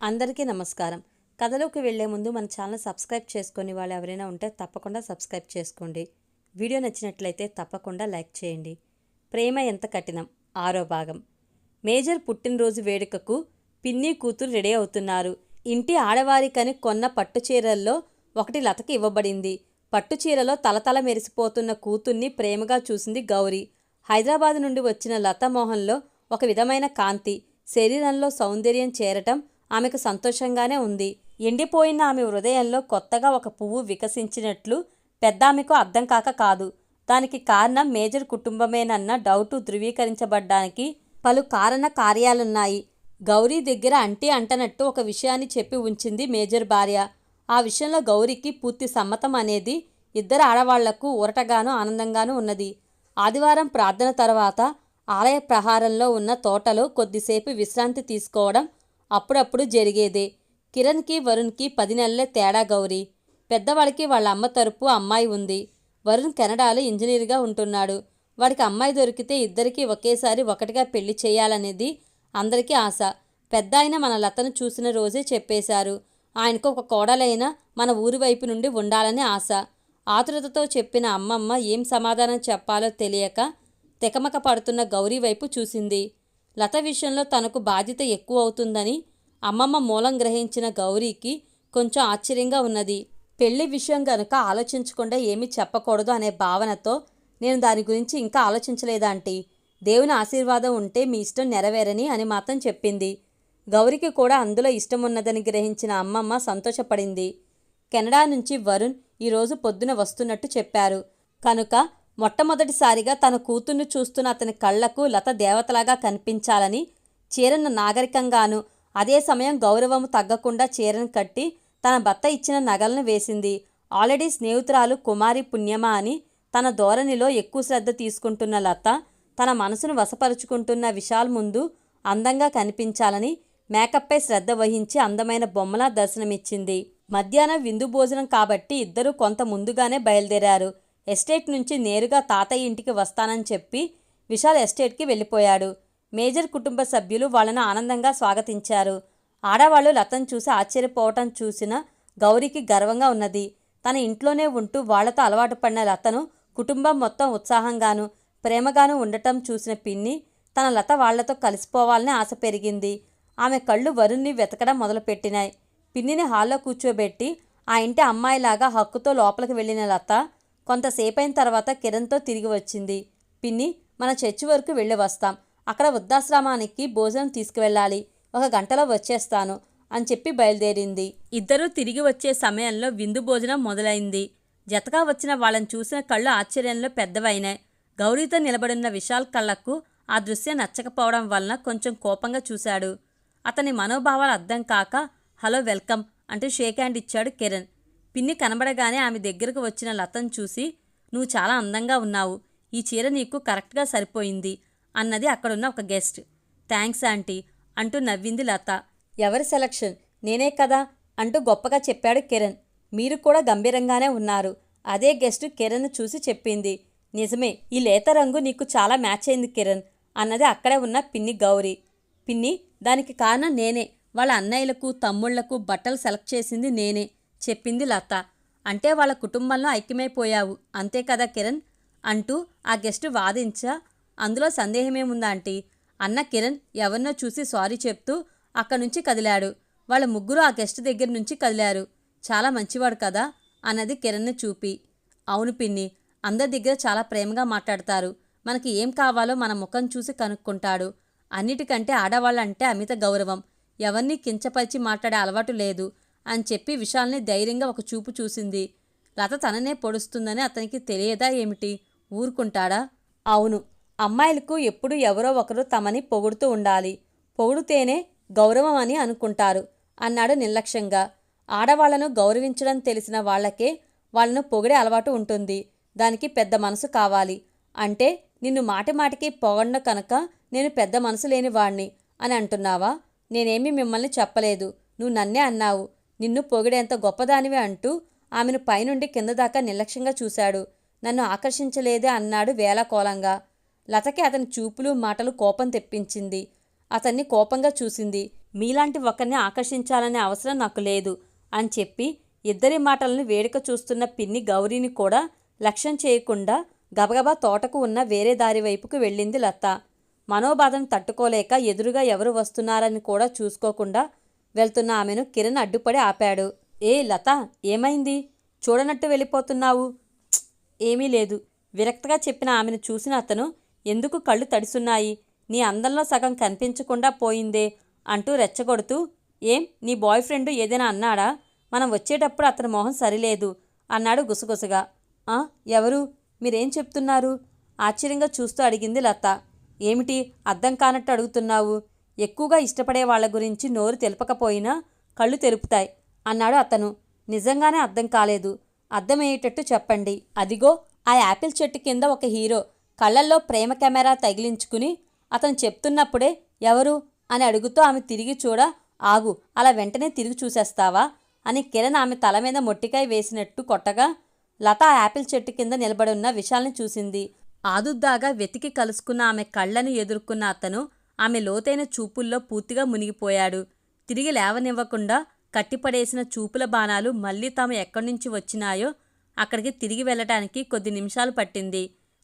అందరికీ నమస్కారం. కథలోకి వెళ్ళే ముందు మన ఛానల్ సబ్స్క్రైబ్ చేసుకుని వాళ్ళు ఎవరైనా ఉంటే తప్పకుండా సబ్స్క్రైబ్ చేసుకోండి. వీడియో నచ్చినట్లయితే తప్పకుండా లైక్ చేయండి. ప్రేమ ఎంత కఠినం? ఆరో భాగం. మేజర్ పుట్టినరోజు వేడుకకు పిన్ని కూతురు రెడీ అవుతున్నారు. ఇంటి ఆడవారికని కొన్న పట్టు చీరల్లో ఒకటి లతకి ఇవ్వబడింది. పట్టు చీరలో తలతల మెరిసిపోతున్న కూతుర్ని ప్రేమగా చూసింది గౌరీ. హైదరాబాద్ నుండి వచ్చిన లత మోహన్లో ఒక విధమైన కాంతి. శరీరంలో సౌందర్యం చేరటం ఆమెకు సంతోషంగానే ఉంది. ఎండిపోయిన ఆమె హృదయంలో కొత్తగా ఒక పువ్వు వికసించినట్లు పెద్ద ఆమెకు అర్థం కాక కాదు. దానికి కారణం మేజర్ కుటుంబమేనన్న డౌటు ధృవీకరించబడ్డానికి పలు కారణ కార్యాలున్నాయి. గౌరీ దగ్గర అంటి అంటనట్టు ఒక విషయాన్ని చెప్పి ఉంచింది మేజర్ భార్య. ఆ విషయంలో గౌరీకి పూర్తి సమ్మతం అనేది ఇద్దరు ఆడవాళ్ళకు ఊరటగానూ ఆనందంగానూ ఉన్నది. ఆదివారం ప్రార్థన తర్వాత ఆలయ ప్రహారంలో ఉన్న తోటలో కొద్దిసేపు విశ్రాంతి తీసుకోవడం అప్పుడప్పుడు జరిగేదే. కిరణ్కి వరుణ్కి పది నెలలే తేడా గౌరీ. పెద్దవాడికి వాళ్ళ అమ్మ తరపు అమ్మాయి ఉంది. వరుణ్ కెనడాలో ఇంజనీర్గా ఉంటున్నాడు. వాడికి అమ్మాయి దొరికితే ఇద్దరికీ ఒకేసారి ఒకటిగా పెళ్ళి చేయాలనేది అందరికీ ఆశ. పెద్ద ఆయన మన లతను చూసిన రోజే చెప్పేశారు. ఆయనకు ఒక కోడలైన మన ఊరి వైపు నుండి ఉండాలని ఆశ. ఆతురతతో చెప్పిన అమ్మమ్మ ఏం సమాధానం చెప్పాలో తెలియక తెకమక పడుతున్న గౌరీ వైపు చూసింది. లత విషయంలో తనకు బాధ్యత ఎక్కువ అవుతుందని అమ్మమ్మ మూలం గ్రహించిన గౌరీకి కొంచెం ఆశ్చర్యంగా ఉన్నది. పెళ్ళి విషయం గనుక ఆలోచించకుండా ఏమీ చెప్పకూడదు అనే భావనతో నేను దాని గురించి ఇంకా ఆలోచించలేదాంటీ దేవుని ఆశీర్వాదం ఉంటే మీ ఇష్టం నెరవేరని అని మాత్రం చెప్పింది. గౌరికి కూడా అందులో ఇష్టం ఉన్నదని గ్రహించిన అమ్మమ్మ సంతోషపడింది. కెనడా నుంచి వరుణ్ ఈరోజు పొద్దున వస్తున్నట్టు చెప్పారు. కనుక మొట్టమొదటిసారిగా తన కూతుర్ను చూస్తున్న అతని కళ్ళకు లత దేవతలాగా కనిపించాలని చీరను నాగరికంగాను అదే సమయం గౌరవం తగ్గకుండా చీరను కట్టి తన భర్త ఇచ్చిన నగలను వేసింది. ఆల్రెడీ స్నేహితురాలు కుమారి పుణ్యమా అని తన ధోరణిలో ఎక్కువ శ్రద్ధ తీసుకుంటున్న లత తన మనసును వశపరుచుకుంటున్న విశాల్ ముందు అందంగా కనిపించాలని మేకప్పై శ్రద్ధ వహించి అందమైన బొమ్మలా దర్శనమిచ్చింది. మధ్యాహ్నం విందు భోజనం కాబట్టి ఇద్దరూ కొంత ముందుగానే బయలుదేరారు. ఎస్టేట్ నుంచి నేరుగా తాతయ్య ఇంటికి వస్తానని చెప్పి విశాల్ ఎస్టేట్కి వెళ్ళిపోయాడు. మేజర్ కుటుంబ సభ్యులు వాళ్ళను ఆనందంగా స్వాగతించారు. ఆడవాళ్ళు లతను చూసి ఆశ్చర్యపోవటం చూసిన గౌరికి గర్వంగా ఉన్నది. తన ఇంట్లోనే ఉంటూ వాళ్ళతో అలవాటు పడిన లతను కుటుంబం మొత్తం ఉత్సాహంగాను ప్రేమగాను ఉండటం చూసిన పిన్ని తన లత వాళ్ళతో కలిసిపోవాలని ఆశ పెరిగింది. ఆమె కళ్ళు వరుణ్ణి వెతకడం మొదలుపెట్టినాయి. పిన్నిని హాల్లో కూర్చోబెట్టి ఆ ఇంటి అమ్మాయిలాగా హక్కుతో లోపలికి వెళ్ళిన లత కొంతసేపైన తర్వాత కిరణ్తో తిరిగి వచ్చింది. పిన్ని మన చర్చి వరకు వెళ్ళి వస్తాం. అక్కడ వృద్ధాశ్రమానికి భోజనం తీసుకువెళ్ళాలి. ఒక గంటలో వచ్చేస్తాను అని చెప్పి బయలుదేరింది. ఇద్దరూ తిరిగి వచ్చే సమయంలో విందు భోజనం మొదలైంది. జతగా వచ్చిన వాళ్ళని చూసిన కళ్ళు ఆశ్చర్యంలో పెద్దవైనాయి. గౌరీతో నిలబడిన విశాల్ కళ్ళకు ఆ దృశ్యం నచ్చకపోవడం వలన కొంచెం కోపంగా చూశాడు. అతని మనోభావాలు అర్థం కాక హలో వెల్కమ్ అంటూ షేక్ హ్యాండ్ ఇచ్చాడు కిరణ్. పిన్ని కనబడగానే ఆమె దగ్గరకు వచ్చిన లతను చూసి నువ్వు చాలా అందంగా ఉన్నావు. ఈ చీర నీకు కరెక్ట్గా సరిపోయింది. అన్నది అక్కడున్న ఒక గెస్ట్. థ్యాంక్స్ ఆంటీ అంటూ నవ్వింది లత. ఎవరి సెలక్షన్? నేనే కదా అంటూ గొప్పగా చెప్పాడు కిరణ్. మీరు కూడా గంభీరంగానే ఉన్నారు. అదే గెస్ట్ కిరణ్ చూసి చెప్పింది. నిజమే ఈ లేత రంగు నీకు చాలా మ్యాచ్ అయింది కిరణ్ అన్నది అక్కడే ఉన్న పిన్ని గౌరీ. పిన్ని దానికి కారణం నేనే. వాళ్ళ అన్నయ్యలకు తమ్ముళ్ళకు బట్టలు సెలెక్ట్ చేసింది నేనే చెప్పింది లత. అంటే వాళ్ళ కుటుంబంలో ఐక్యమైపోయావు అంతే కదా కిరణ్ అంటూ ఆ గెస్ట్ వాదించా అందులో సందేహమేముందా ఆంటీ? అన్న కిరణ్ ఎవరినో చూసి సారీ చెప్తూ అక్కడి నుంచి కదిలాడు. వాళ్ళ ముగ్గురు ఆ గెస్ట్ దగ్గర నుంచి కదిలారు. చాలా మంచివాడు కదా? అన్నది కిరణ్ని చూపి. అవును పిన్ని అందరి దగ్గర చాలా ప్రేమగా మాట్లాడతారు. మనకి ఏం కావాలో మన ముఖం చూసి కనుక్కుంటాడు. అన్నిటికంటే ఆడవాళ్ళంటే అమిత గౌరవం. ఎవరిని కించపరిచి మాట్లాడే అలవాటు లేదు అని చెప్పి విశాల్ని ధైర్యంగా ఒక చూపు చూసింది. లత తననే పొడుస్తుందని అతనికి తెలియదా ఏమిటి? ఊరుకుంటాడా? అవును. అమ్మాయిలకు ఎప్పుడు ఎవరో ఒకరు తమని పొగుడుతూ ఉండాలి. పొగుడుతేనే గౌరవం అని అనుకుంటారు అన్నాడు నిర్లక్ష్యంగా. ఆడవాళ్ళను గౌరవించడం తెలిసిన వాళ్ళకే వాళ్ళను పొగిడే అలవాటు ఉంటుంది. దానికి పెద్ద మనసు కావాలి. అంటే నిన్ను మాటి మాటికి పొగడ్న కనుక నేను పెద్ద మనసు లేని వాణ్ణి అని అంటున్నావా? నేనేమీ మిమ్మల్ని చెప్పలేదు. నువ్వు నన్నే అన్నావు. నిన్ను పొగిడేంత గొప్పదానివి అంటూ ఆమెను పైనుండి కింద దాకా నిర్లక్ష్యంగా చూశాడు. నన్ను ఆకర్షించలేదే అన్నాడు వేళకోలంగా లతకి అతని చూపులు మాటలు కోపం తెప్పించింది. అతన్ని కోపంగా చూసింది మీలాంటి ఒకరిని ఆకర్షించాలనే అవసరం నాకు లేదు అని చెప్పి ఇద్దరి మాటలను వేడుక చూస్తున్న పిన్ని గౌరీని కూడా లక్ష్యం చేయకుండా గబగబా తోటకు ఉన్న వేరే దారి వైపుకు వెళ్ళింది లత. మనోబాధను తట్టుకోలేక ఎదురుగా ఎవరు వస్తున్నారని కూడా చూసుకోకుండా వెళ్తున్న ఆమెను కిరణ్ అడ్డుపడి ఆపాడు. ఏ లత ఏమైంది? చూడనట్టు వెళ్ళిపోతున్నావు. ఏమీ లేదు. విరక్తగా చెప్పిన ఆమెను చూసిన అతను ఎందుకు కళ్ళు తడిసున్నాయి నీ అందంలో సగం కనిపించకుండా పోయిందే అంటూ రెచ్చగొడుతూ ఏం నీ బాయ్ ఫ్రెండ్ ఏదైనా అన్నాడా? మనం వచ్చేటప్పుడు అతని మొహం సరిలేదు అన్నాడు గుసగుసగా. ఆ ఎవరు? మీరేం చెప్తున్నారు? ఆశ్చర్యంగా చూస్తూ అడిగింది లత. ఏమిటి? అర్థం కానట్టు అడుగుతున్నావు. ఎక్కువగా ఇష్టపడే వాళ్ళ గురించి నోరు తెలపకపోయినా కళ్ళు తెరుపుతాయి అన్నాడు అతను. నిజంగానే అర్థం కాలేదు. అర్థమయ్యేటట్టు చెప్పండి. అదిగో ఆ యాపిల్ చెట్టు కింద ఒక హీరో. కళ్ళల్లో ప్రేమ కెమెరా తగిలించుకుని అతను చెప్తున్నప్పుడే ఎవరు? అని అడుగుతూ ఆమె తిరిగి చూడ ఆగు అలా వెంటనే తిరిగి చూసేస్తావా? అని కిరణ్ ఆమె తల మీద మొట్టికాయ వేసినట్టు కొట్టగా లత యాపిల్ చెట్టు కింద నిలబడున్న విశాల్ని చూసింది. ఆదుద్దాగా వెతికి కలుసుకున్న ఆమె కళ్ళను ఎదుర్కొన్న అతను ఆమె లోతైన చూపుల్లో పూర్తిగా మునిగిపోయాడు. తిరిగి లేవనివ్వకుండా కట్టిపడేసిన చూపుల బాణాలు మళ్ళీ తాము ఎక్కడి నుంచి వచ్చినాయో అక్కడికి తిరిగి వెళ్ళటానికి కొద్ది నిమిషాలు పట్టింది.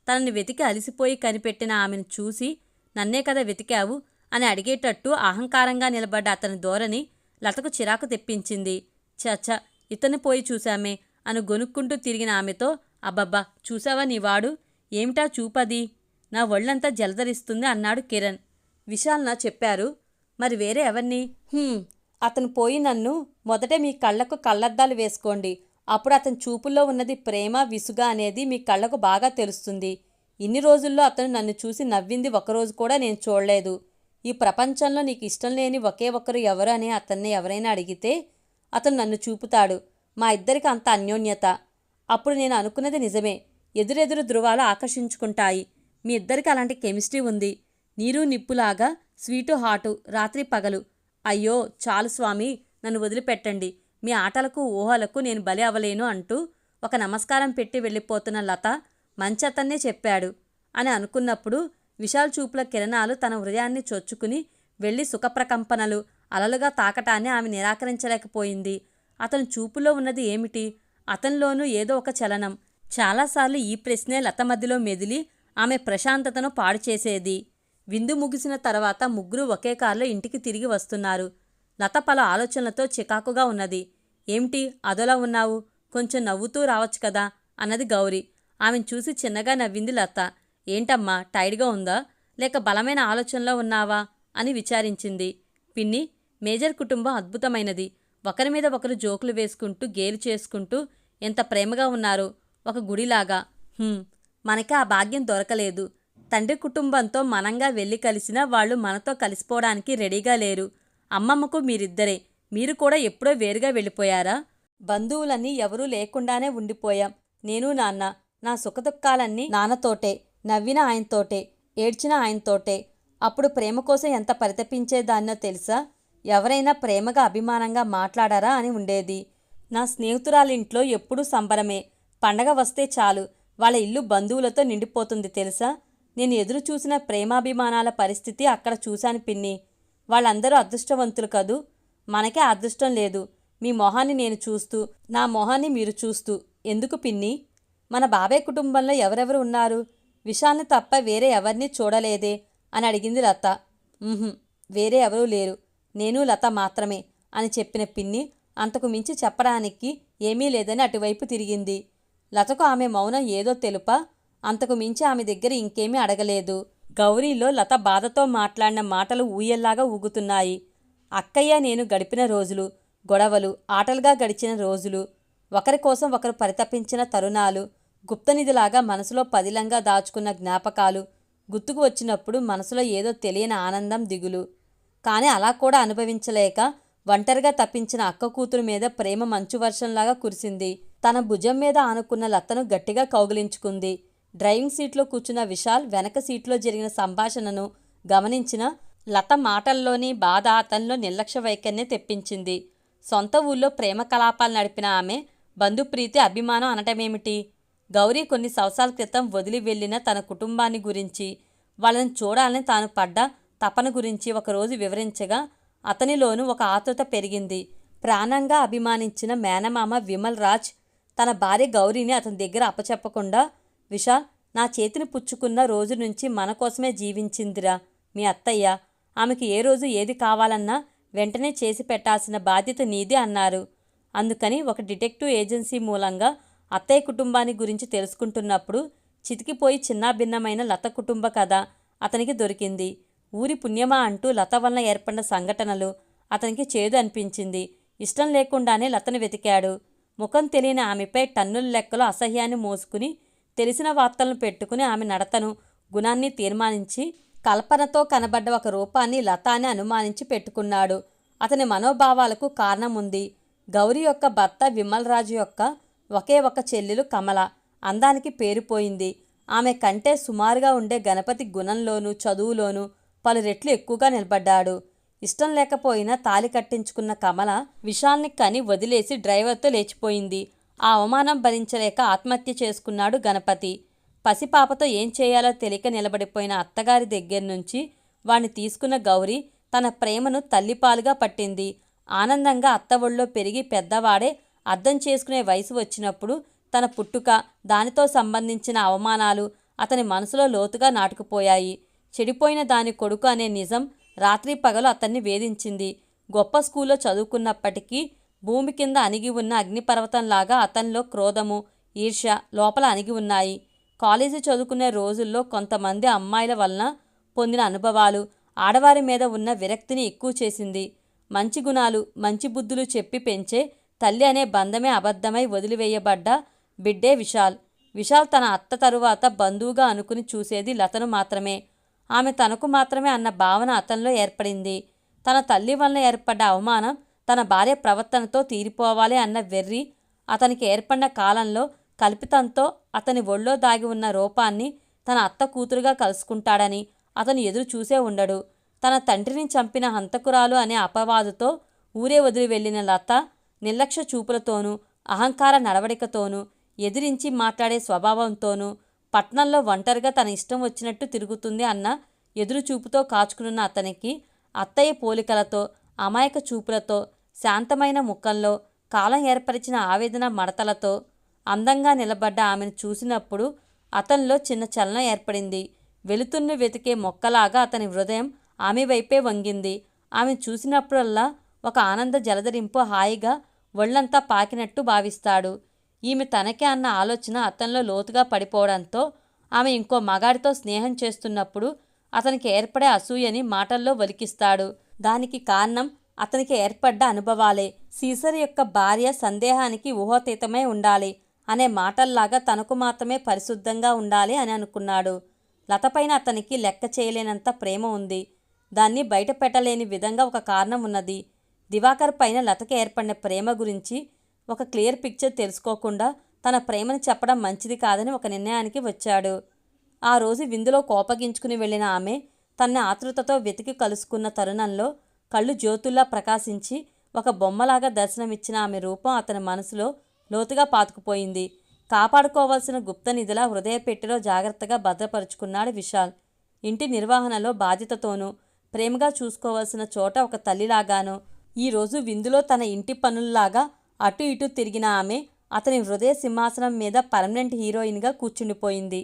తనని వెతికి అలసిపోయి కనిపెట్టిన ఆమెను చూసి నన్నే కదా వెతికావు? అని అడిగేటట్టు అహంకారంగా నిలబడ్డ అతని ధోరణి లతకు చిరాకు తెప్పించింది. చచ్చ ఇతన్ని పోయి చూశామే అని గొనుక్కుంటూ తిరిగిన ఆమెతో అబ్బబ్బా చూసావా నీవాడు ఏమిటా చూపది? నా ఒళ్ళంతా జలదరిస్తుంది అన్నాడు కిరణ్. విశాల్ నా చెప్పారు మరి వేరే ఎవరిని? అతను పోయి నన్ను మొదటే మీ కళ్ళకు కళ్ళద్దాలు వేసుకోండి. అప్పుడు అతని చూపుల్లో ఉన్నది ప్రేమ విసుగ అనేది మీ కళ్ళకు బాగా తెలుస్తుంది. ఇన్ని రోజుల్లో అతను నన్ను చూసి నవ్వింది ఒకరోజు కూడా నేను చూడలేదు. ఈ ప్రపంచంలో నీకు ఇష్టం లేని ఒకే ఒక్కరు ఎవరు అని అతన్ని ఎవరైనా అడిగితే అతను నన్ను చూపుతాడు. మా ఇద్దరికి అంత అన్యోన్యత. అప్పుడు నేను అనుకున్నది నిజమే. ఎదురెదురు ధృవాలు ఆకర్షించుకుంటాయి. మీ ఇద్దరికి అలాంటి కెమిస్ట్రీ ఉంది. నీరు నిప్పులాగా స్వీటు హాటు రాత్రి పగలు. అయ్యో చాలు స్వామి నన్ను వదిలిపెట్టండి. మీ ఆటలకు ఊహలకు నేను బలి అవ్వలేను అంటూ ఒక నమస్కారం పెట్టి వెళ్ళిపోతున్న లత మంచి అతన్నే చెప్పాడు అని అనుకున్నప్పుడు విశాల్ చూపుల కిరణాలు తన హృదయాన్ని చొచ్చుకుని వెళ్ళి సుఖప్రకంపనలు అలలుగా తాకటాన్ని ఆమె నిరాకరించలేకపోయింది. అతని చూపులో ఉన్నది ఏమిటి? అతనిలోనూ ఏదో ఒక చలనం. చాలాసార్లు ఈ ప్రశ్నే లత మధ్యలో మెదిలి ఆమె ప్రశాంతతను పాడు చేసేది. విందు ముగిసిన తర్వాత ముగ్గురు ఒకే కారులో ఇంటికి తిరిగి వస్తున్నారు. లత పలు ఆలోచనలతో చికాకుగా ఉన్నది. ఏమిటి? అదోలా ఉన్నావు? కొంచెం నవ్వుతూ రావచ్చు కదా? అన్నది గౌరీ. ఆమెను చూసి చిన్నగా నవ్వింది లత. ఏంటమ్మా? టైర్డ్గా ఉందా? లేక బలమైన ఆలోచనలో ఉన్నావా? అని విచారించింది. పిన్ని మేజర్ కుటుంబం అద్భుతమైనది. ఒకరి మీద ఒకరు జోకులు వేసుకుంటూ గేలు చేసుకుంటూ ఎంత ప్రేమగా ఉన్నారు. ఒక గుడిలాగా. మనకి ఆ భాగ్యం దొరకలేదు. తండ్రి కుటుంబంతో మనంగా వెళ్ళి కలిసినా వాళ్ళు మనతో కలిసిపోవడానికి రెడీగా లేరు. అమ్మమ్మకు మీరిద్దరే. మీరు కూడా ఎప్పుడో వేరుగా వెళ్ళిపోయారా? బంధువులన్నీ ఎవరూ లేకుండానే ఉండిపోయాం. నేను నాన్న. నా సుఖదుఖాలన్నీ నాన్నతోటే నవ్విన ఆయనతోటే ఏడ్చిన ఆయనతోటే. అప్పుడు ప్రేమ కోసం ఎంత పరితపించేదాన్నో తెలుసా? ఎవరైనా ప్రేమగా అభిమానంగా మాట్లాడారా అని ఉండేది. నా స్నేహితురాలింట్లో ఎప్పుడూ సంబరమే. పండగ వస్తే చాలు. వాళ్ళ ఇల్లు బంధువులతో నిండిపోతుంది తెలుసా? నేను ఎదురు చూసిన ప్రేమాభిమానాల పరిస్థితి అక్కడ చూశాను పిన్ని. వాళ్ళందరూ అదృష్టవంతులు కదూ? మనకే అదృష్టం లేదు. మీ మొహాన్ని నేను చూస్తూ నా మొహాన్ని మీరు చూస్తూ. ఎందుకు పిన్ని? మన బాబాయ్ కుటుంబంలో ఎవరెవరు ఉన్నారు? విశాల్ని తప్ప వేరే ఎవరిని చూడలేదే? అని అడిగింది లత. వేరే ఎవరూ లేరు. నేను లత మాత్రమే అని చెప్పిన పిన్ని అంతకు మించి చెప్పడానికి ఏమీ లేదని అటువైపు తిరిగింది. లతకు ఆమె మౌనం ఏదో తెలుప? అంతకు మించి ఆమె దగ్గర ఇంకేమీ అడగలేదు. గౌరీలో లత బాధతో మాట్లాడిన మాటలు ఊయల్లాగా ఊగుతున్నాయి. అక్కయ్య నేను గడిపిన రోజులు గొడవలు ఆటలుగా గడిచిన రోజులు ఒకరి కోసం ఒకరు పరితపించిన తరుణాలు గుప్తనిధిలాగా మనసులో పదిలంగా దాచుకున్న జ్ఞాపకాలు గుర్తుకు వచ్చినప్పుడు మనసులో ఏదో తెలియని ఆనందం దిగులు. కానీ అలా కూడా అనుభవించలేక ఒంటరిగా తప్పించిన అక్క కూతురు మీద ప్రేమ మంచు వర్షంలాగా కురిసింది. తన భుజం మీద ఆనుకున్న లతను గట్టిగా కౌగిలించుకుంది. డ్రైవింగ్ సీట్లో కూర్చున్న విశాల్ వెనక సీట్లో జరిగిన సంభాషణను గమనించిన లత మాటల్లోని బాధ అతనిలో నిర్లక్ష్య వైఖరిని తెప్పించింది. సొంత ఊళ్ళో ప్రేమ కలాపాలు నడిపిన ఆమె బంధుప్రీతి అభిమానం అనటమేమిటి? గౌరీ కొన్ని సంవత్సరాల క్రితం వదిలి వెళ్ళిన తన కుటుంబాన్ని గురించి వాళ్ళని చూడాలని తాను పడ్డ తపన గురించి ఒకరోజు వివరించగా అతనిలోనూ ఒక ఆతృత పెరిగింది. ప్రాణంగా అభిమానించిన మేనమామ విమల్ రాజ్ తన భార్య గౌరీని అతని దగ్గర అప్పచెప్పకుండా విశాల్ నా చేతిని పుచ్చుకున్న రోజు నుంచి మన కోసమే జీవించిందిరా మీ అత్తయ్య. ఆమెకి ఏ రోజు ఏది కావాలన్నా వెంటనే చేసి పెట్టాల్సిన బాధ్యత నీది అన్నారు. అందుకని ఒక డిటెక్టివ్ ఏజెన్సీ మూలంగా అత్తయ్య కుటుంబాన్ని గురించి తెలుసుకుంటున్నప్పుడు చితికిపోయి చిన్నాభిన్నమైన లత కుటుంబ కథ అతనికి దొరికింది. ఊరి పుణ్యమా అంటూ లత వలన ఏర్పడిన సంఘటనలు అతనికి చేదు అనిపించింది. ఇష్టం లేకుండానే లతను వెతికాడు. ముఖం తెలియని ఆమెపై టన్నుల లెక్కలో అసహ్యాన్ని మోసుకుని తెలిసిన వార్తలను పెట్టుకుని ఆమె నడతను. గుణాన్ని తీర్మానించి కల్పనతో కనబడ్డ ఒక రూపాన్ని లత అని అనుమానించి పెట్టుకున్నాడు. అతని మనోభావాలకు కారణం ఉంది గౌరీ యొక్క భర్త విమల్ రాజు యొక్క ఒకే ఒక చెల్లెలు కమల. అందానికి పేరుపోయింది ఆమె కంటే సుమారుగా ఉండే గణపతి గుణంలోనూ చదువులోనూ పలు రెట్లు ఎక్కువగా నిలబడ్డాడు. ఇష్టం లేకపోయినా తాలి కట్టించుకున్న కమల విషాల్ని కని వదిలేసి డ్రైవర్తో లేచిపోయింది. ఆ అవమానం భరించలేక ఆత్మహత్య చేసుకున్నాడు గణపతి. పసిపాపతో ఏం చేయాలో తెలియక నిలబడిపోయిన అత్తగారి దగ్గర నుంచి వాణ్ణి తీసుకున్న గౌరీ తన ప్రేమను తల్లిపాలుగా పట్టింది. ఆనందంగా అత్త ఒళ్ళో పెరిగి పెద్దవాడే అర్థం చేసుకునే వయసు వచ్చినప్పుడు తన పుట్టుక దానితో సంబంధించిన అవమానాలు అతని మనసులో లోతుగా నాటుకుపోయాయి. చెడిపోయిన దాని కొడుకు అనే నిజం రాత్రి పగలు అతన్ని వేధించింది. గొప్ప స్కూల్లో చదువుకున్నప్పటికీ భూమి కింద అణిగి ఉన్న అగ్నిపర్వతంలాగా అతనిలో క్రోధము ఈర్ష్య లోపల అణిగి ఉన్నాయి. కాలేజీ చదువుకునే రోజుల్లో కొంతమంది అమ్మాయిల వలన పొందిన అనుభవాలు ఆడవారి మీద ఉన్న విరక్తిని ఎక్కువ చేసింది. మంచి గుణాలు మంచి బుద్ధులు చెప్పి పెంచే తల్లి అనే బంధమే అబద్ధమై వదిలివేయబడ్డ బిడ్డే విశాల్. విశాల్ తన అత్త తరువాత బంధువుగా అనుకుని చూసేది లతను మాత్రమే. ఆమె తనకు మాత్రమే అన్న భావన అతనిలో ఏర్పడింది. తన తల్లి వలన ఏర్పడ్డ అవమానం తన భార్య ప్రవర్తనతో తీరిపోవాలి అన్న వెర్రి అతనికి ఏర్పడిన కాలంలో కల్పితంతో అతని ఒళ్ళో దాగి ఉన్న రూపాన్ని తన అత్త కూతురుగా కలుసుకుంటాడని అతను ఎదురు చూసే ఉండడు. తన తండ్రిని చంపిన హంతకురాలు అనే అపవాదుతో ఊరే వదిలి వెళ్ళిన లత నిర్లక్ష్య చూపులతోనూ అహంకార నడవడికతోనూ ఎదిరించి మాట్లాడే స్వభావంతోనూ పట్నంలో ఒంటరిగా తన ఇష్టం వచ్చినట్టు తిరుగుతుంది అన్న ఎదురుచూపుతో కాచుకున్న అతనికి అత్తయ్య పోలికలతో అమాయక చూపులతో శాంతమైన ముఖంలో కాలం ఏర్పరిచిన ఆవేదన మడతలతో అందంగా నిలబడ్డ ఆమెను చూసినప్పుడు అతనిలో చిన్న చలనం ఏర్పడింది. వెలుతున్న వెతికే మొక్కలాగా అతని హృదయం ఆమె వైపే వంగింది. ఆమె చూసినప్పుడల్లా ఒక ఆనంద జలధరింపు హాయిగా ఒళ్ళంతా పాకినట్టు భావిస్తాడు. ఈమె తనకే అన్న ఆలోచన అతనిలో లోతుగా పడిపోవడంతో ఆమె ఇంకో మగాడితో స్నేహం చేస్తున్నప్పుడు అతనికి ఏర్పడే అసూయని మాటల్లో వలికిస్తాడు దానికి కారణం అతనికి ఏర్పడ్డ అనుభవాలే. సీసర్ యొక్క భార్య సందేహానికి ఊహోతీతమై ఉండాలి అనే మాటల్లాగా తనకు మాత్రమే పరిశుద్ధంగా ఉండాలి అని అనుకున్నాడు. లతపైన అతనికి లెక్క చేయలేనంత ప్రేమ ఉంది. దాన్ని బయట పెట్టలేని విధంగా ఒక కారణం ఉన్నది. దివాకర్ పైన లతకి ఏర్పడిన ప్రేమ గురించి ఒక క్లియర్ పిక్చర్ తెలుసుకోకుండా తన ప్రేమను చెప్పడం మంచిది కాదని ఒక నిర్ణయానికి వచ్చాడు. ఆ రోజు విందులో కోపగించుకుని వెళ్ళిన ఆమె తన ఆతృతతో వెతికి కలుసుకున్న తరుణంలో కళ్ళు జ్యోతుల్లా ప్రకాశించి ఒక బొమ్మలాగా దర్శనమిచ్చిన ఆమె రూపం అతని మనసులో లోతుగా పాతుకుపోయింది. కాపాడుకోవాల్సిన గుప్త నిధిలా హృదయ పెట్టెలో జాగ్రత్తగా భద్రపరుచుకున్నాడు విశాల్. ఇంటి నిర్వహణలో బాధ్యతతోనూ ప్రేమగా చూసుకోవాల్సిన చోట ఒక తల్లిలాగాను ఈరోజు విందులో తన ఇంటి పనుల్లాగా అటు ఇటు తిరిగిన ఆమె అతని హృదయ సింహాసనం మీద పర్మనెంట్ హీరోయిన్గా కూర్చుండిపోయింది.